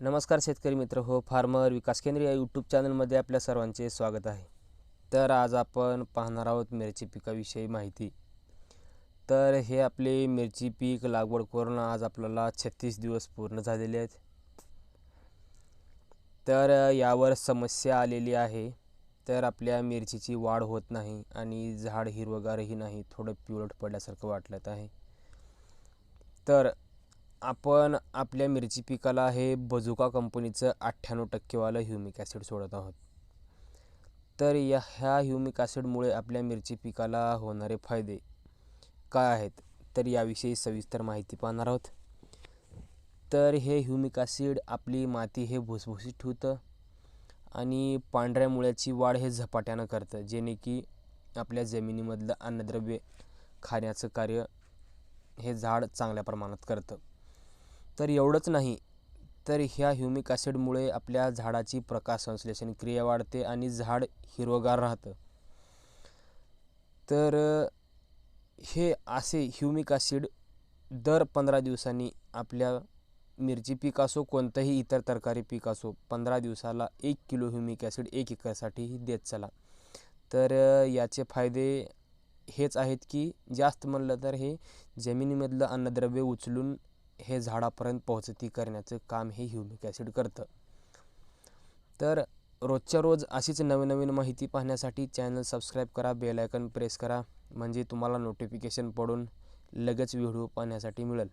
नमस्कार शेतकरी मित्र हो फार्मर विकास केंद्र या यूट्यूब चॅनलमध्ये आपल्या सर्वांचे स्वागत आहे. तर आज आपण पाहणार आहोत मिरची पिकाविषयी माहिती. तर हे आपले मिरची पीक लागवड करून आज आपल्याला छत्तीस दिवस पूर्ण झालेले आहेत. तर यावर समस्या आलेली आहे. तर आपल्या मिरचीची वाढ होत नाही आणि झाड हिरवगारही नाही थोडं पिवळट पडल्यासारखं वाटलं आहे. तर आपण आपल्या मिरची पिकाला हे बजुका कंपनीचं अठ्ठ्याण्णव टक्केवालं ह्युमिक ॲसिड सोडत आहोत. तर या ह्या ह्युमिक ॲसिडमुळे आपल्या मिरची पिकाला होणारे फायदे काय आहेत? तर याविषयी सविस्तर माहिती पाहणार आहोत. तर हे ह्युमिक ॲसिड आपली माती हे भुसभुशीत ठेवतं आणि पांढऱ्या मुळ्याची वाढ हे झपाट्यानं करतं जेणे की आपल्या जमिनीमधलं अन्नद्रव्य खाण्याचं कार्य हे झाड चांगल्या प्रमाणात करतं. तर एवढंच नाही तर ह्या ह्युमिक ॲसिडमुळे आपल्या झाडाची प्रकाश संश्लेषण क्रिया वाढते आणि झाड हिरवगार राहतं. तर हे असे ह्युमिक ॲसिड दर पंधरा दिवसांनी आपल्या मिरची पीक असो कोणतंही इतर तरकारी पीक असो पंधरा दिवसाला एक किलो ह्युमिक ॲसिड एक एकरसाठी देत चला. तर याचे फायदे हेच आहेत की जास्त म्हणलं तर हे जमिनीमधलं अन्नद्रव्य उचलून हे झाडापर्यंत पोहोचती करण्याचं काम हे ह्युमिक ॲसिड करतं. तर रोजच्या रोज अशीच नवीन नवीन माहिती पाहण्यासाठी चॅनल सबस्क्राईब करा बेल आयकन प्रेस करा म्हणजे तुम्हाला नोटिफिकेशन पडून लगेच व्हिडिओ पाहण्यासाठी मिळेल.